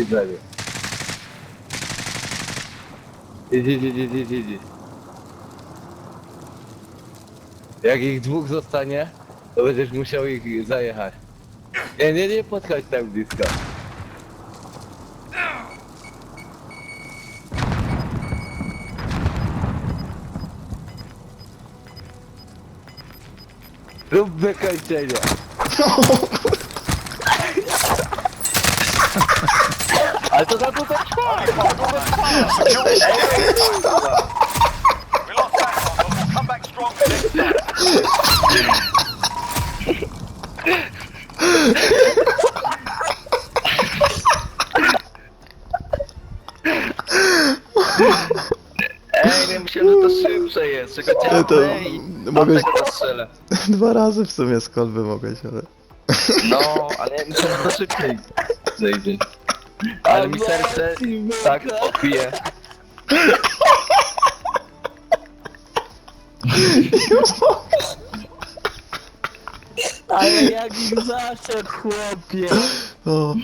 przy drzewie. Idź, idź, idź, idź, idź. Jak ich dwóch zostanie, to będziesz musiał ich zajechać. Nie, nie, nie podchodź tak blisko. Rób wykończenie. Ale to za to to trwa! We lost that one, but we'll come back strong the next time. Ej, nie myślałem, że to szybsze jest, to ciało, ej, mogłeś tamtego to strzelę. dwa razy w sumie z kolby mogłeś, ale... No, ale ja myślałem, że to szybciej zejdzie. Ale mi serce tak odbije. Ale jak ich zaszedł, chłopie! O.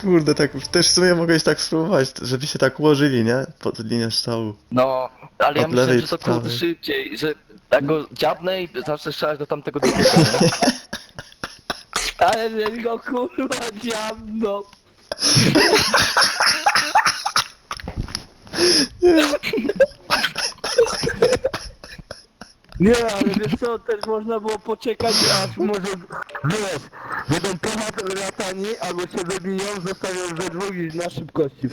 Kurde, tak też w sumie mogłeś tak spróbować, żeby się tak ułożyli, nie? Pod linię strzału. No, ale ja Od lewej że to do prawej. kurde szybciej, że tak go dziabnę i zacznę strzelać do tamtego drugiego. nie? Ale że go kurwa dziabno! Nie, ale wiesz co, też można było poczekać, aż może, wiesz, będą temat latani, albo się wybiją, zostawią we dwóch na szybkości.